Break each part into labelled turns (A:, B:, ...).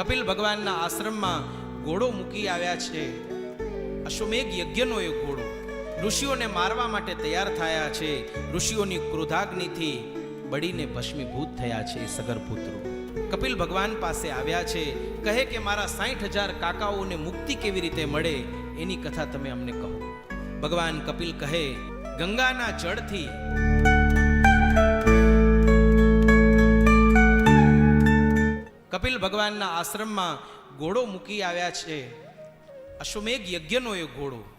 A: કપિલ ભગવાનના આશ્રમમાં ઘોડો મૂકી આવ્યા છે. અશ્વમેઘ યજ્ઞનો એ ઘોડો. ઋષિઓને મારવા માટે તૈયાર થયા છે. ઋષિઓની ક્રોધાગ્નિથી બળીને ભસ્મીભૂત થયા છે સગરપુત્રો સગર પુત્રો. કપિલ ભગવાન પાસે આવ્યા છે. કહે કે મારા સાઠ હજાર કાકાઓને મુક્તિ કેવી રીતે મળે? એની કથા તમે અમને કહો. ભગવાન કપિલ કહે, ગંગાના જળથી કપિલ ભગવાનના આશ્રમમાં ઘોડો મૂકી આવ્યા છે. અશ્વમેઘ યજ્ઞનો એ ઘોડો.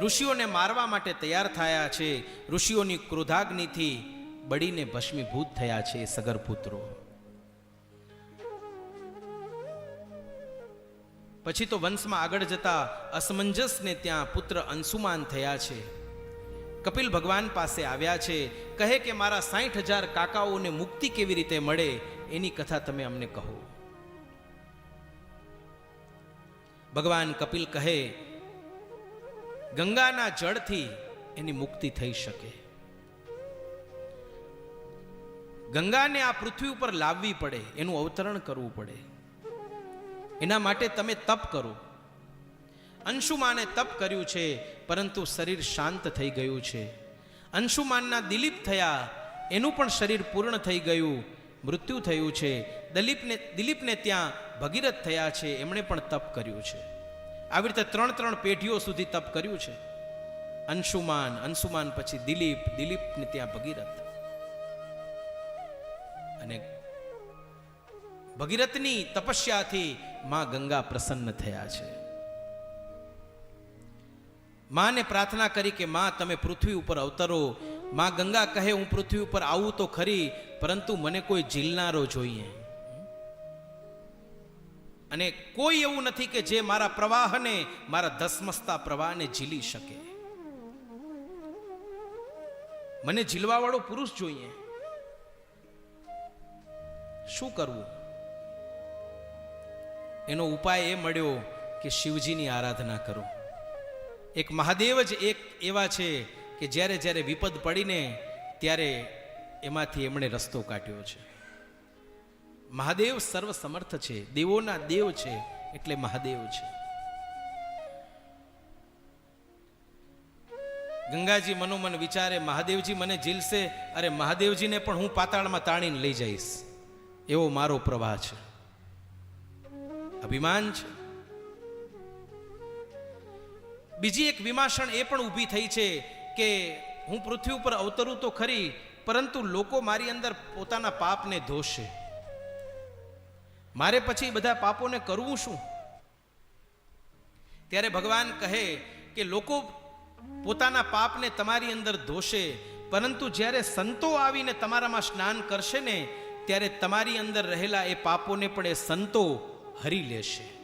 A: ઋષિઓને મારવા માટે તૈયાર થયા છે. ઋષિઓની ક્રોધાગ્નિથી બળીને ભસ્મીભૂત થયા છે સગર પુત્રો પછી તો વંશમાં આગળ જતા અસમંજસને ત્યાં પુત્ર અંશુમાન થયા છે. કપિલ ભગવાન પાસે આવ્યા છે, કહે કે મારા સાઠ હજાર કાકાઓને મુક્તિ કેવી રીતે મળે એની કથા તમે અમને કહો. ભગવાન કપિલ કહે, ગંગાના જળથી એની મુક્તિ થઈ શકે. ગંગાને આ પૃથ્વી ઉપર લાવવી પડે, એનું અવતરણ કરવું પડે. એના માટે તમે તપ કરો. અંશુમાને તપ કર્યું છે, પરંતુ શરીર શાંત થઈ ગયું છે. અંશુમાનના દિલીપ થયા, એનું પણ શરીર પૂર્ણ થઈ ગયું, મૃત્યુ થયું છે. દલીપને, દિલીપને ત્યાં ભગીરથ થયા છે, એમણે પણ તપ કર્યું છે. આવી રીતે ત્રણ ત્રણ પેઢીઓ સુધી તપ કર્યું છે. અંશુમાન અંશુમાન પછી દિલીપ, દિલીપને ત્યાં ભગીરથ. અને ભગીરથની તપસ્યાથી મા ગંગા પ્રસન્ન થયા છે. માને પ્રાર્થના કરી કે માં, તમે પૃથ્વી ઉપર અવતરો. માં ગંગા કહે, હું પૃથ્વી ઉપર આવું તો ખરી, પરંતુ મને કોઈ ઝીલનારો જોઈએ. અને કોઈ એવું નથી કે જે મારા પ્રવાહને, મારા ધસમસતા પ્રવાહને ઝીલી શકે. મને ઝીલવાવાળો પુરુષ જોઈએ. શું કરવું? એનો ઉપાય એ મળ્યો કે શિવજીની આરાધના કરો. એક મહાદેવ જ એક એવા છે કે જ્યારે જ્યારે વિપદ પડીને ત્યારે એમાંથી એમણે રસ્તો કાઢ્યો છે. મહાદેવ સર્વ સમર્થ છે, દેવોના દેવ છે એટલે મહાદેવ છે. ગંગાજી મનોમન વિચારે, મહાદેવજી મને ઝીલશે, અરે મહાદેવજીને પણ હું પાતાળમાં તાણીને લઈ જઈશ. એવો મારો પ્રવાહ છે. અભિમાન છે. બીજી એક વિમાસણ એ પણ ઊભી થઈ છે કે હું પૃથ્વી ઉપર અવતરું તો ખરી, પરંતુ લોકો મારી અંદર પોતાના પાપને ધોશે. મારે પછી બધા પાપોને કરવું શું? ત્યારે ભગવાન કહે કે લોકો પોતાના પાપને તમારી અંદર ધોશે, પરંતુ જ્યારે સંતો આવીને તમારામાં સ્નાન કરશે ને, ત્યારે તમારી અંદર રહેલા એ પાપોને પણ એ સંતો હરી લેશે.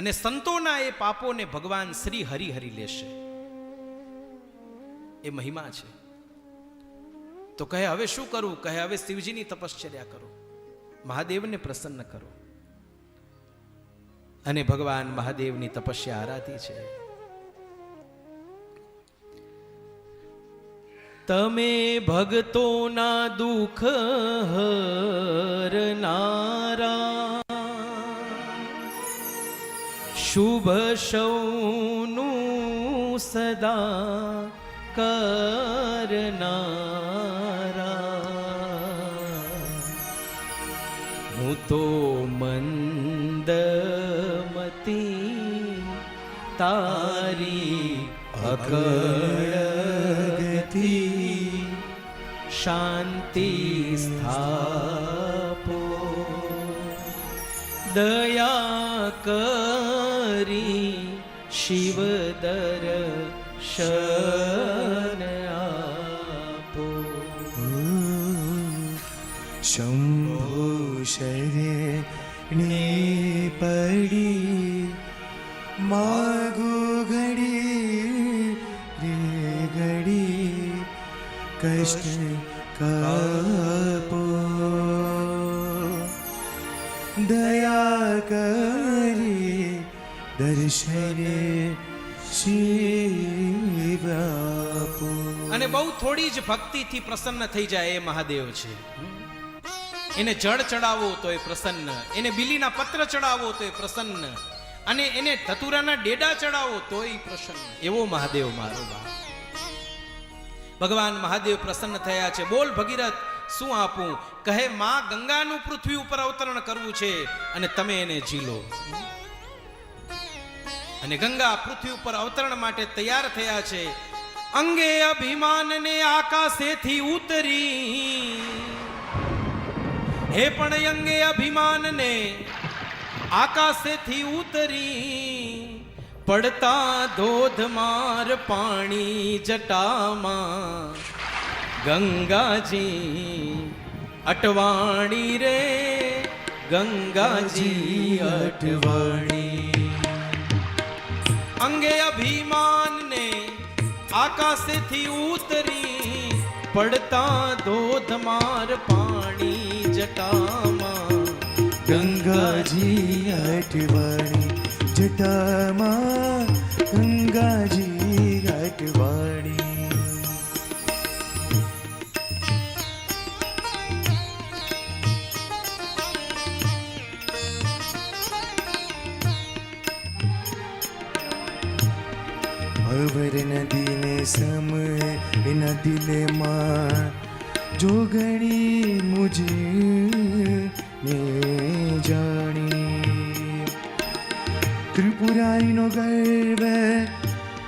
A: અને સંતોના એ પાપોને ભગવાન શ્રી હરિ હરી લેશે. એ મહિમા છે. તો કહે, હવે શું કરવું કહે, હવે શિવજીની તપશ્ચર્યા કરો. મહાદેવને પ્રસન્ન કરો. અને ભગવાન મહાદેવની તપસ્યા આરાધી છે. તમે ભક્તોના દુઃખ હરનારા શુભ સૌનું સદા કરનારા. હું તો મંદમતી તારી અકળગથી શાંતિ સ્થાપો દયા કરી શિવ દર આપો.
B: શંભુ શરણે પડી માગો ઘડી રે ઘડી કષ્ટ કાપો દયા કરી દર્શને શિવ
A: અને બહુ થોડી જ ભક્તિથી પ્રસન્ન થઈ જાય એ મહાદેવ છે. એને જળ ચડાવો તો એ પ્રસન્ન, એને બીલીના પત્ર ચડાવો તો એ પ્રસન્ન, અને એને ધતુરાના ડેડા ચડાવો તો એ પ્રસન્ન. એવો મહાદેવ મારો ભગવાન મહાદેવ પ્રસન્ન થયા છે. બોલ ભગીરથ શું આપું? કહે, માં, ગંગાનું પૃથ્વી ઉપર અવતરણ કરવું છે અને તમે એને ઝીલો અને ગંગા પૃથ્વી ઉપર અવતરણ માટે તૈયાર થયા છે. અંગે અભિમાનને આકાશેથી ઉતરી. હે પણ અંગે અભિમાનને આકાશેથી ઉતરી. પડતા ધોધમાર પાણી જટામાં ગંગાજી અટવાણી રે ગંગાજી અટવાણી અંગે અભિમાનને આકાશથી ઉતરી પડતા ધોધમાર પાણી જટામાં
B: ગંગાજી અટવાણી જટામાં ગંગાજી સમ એના દિલમાં જોગણી મુજે ને જાણી ત્રિપુરારીનો ગર્વ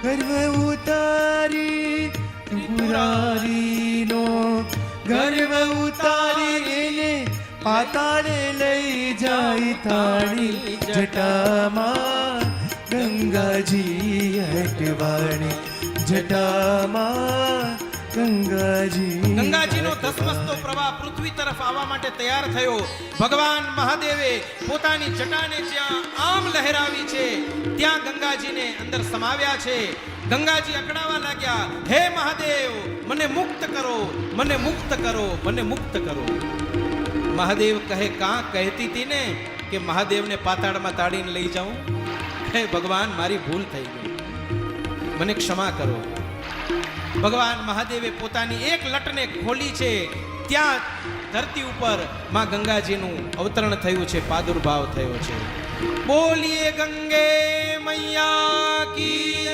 B: ગર્વ ઉતારી ત્રિપુરારીનો ગર્વ ઉતારી એને પાતાળે લઈ જાય તાળી જટામાં ગંગાજી હટવાણી જટામાં ગંગાજી.
A: ગંગાજીનો ધસમસતો પ્રવાહ પૃથ્વી તરફ આવવા માટે તૈયાર થયો. ભગવાન મહાદેવે પોતાની જટાને જ્યાં આમ લહેરાવી છે, ત્યાં ગંગાજીને અંદર સમાવ્યા છે. ગંગાજી અકળાવા લાગ્યા, હે મહાદેવ, મને મુક્ત કરો, મને મુક્ત કરો, મને મુક્ત કરો. મહાદેવ કહે, કાં કહેતી હતી ને કે મહાદેવને પાતાળમાં તાળીને લઈ જાઉં? હે ભગવાન, મારી ભૂલ થઈ ગઈ. મને ક્ષમા કરો. ભગવાન મહાદેવે પોતાની એક લટને ખોલી છે. ત્યાં ધરતી ઉપરમાં ગંગાજીનું અવતરણ થયું છે પાદુર્ભાવ થયો છે. બોલીએ ગંગે મૈયા કી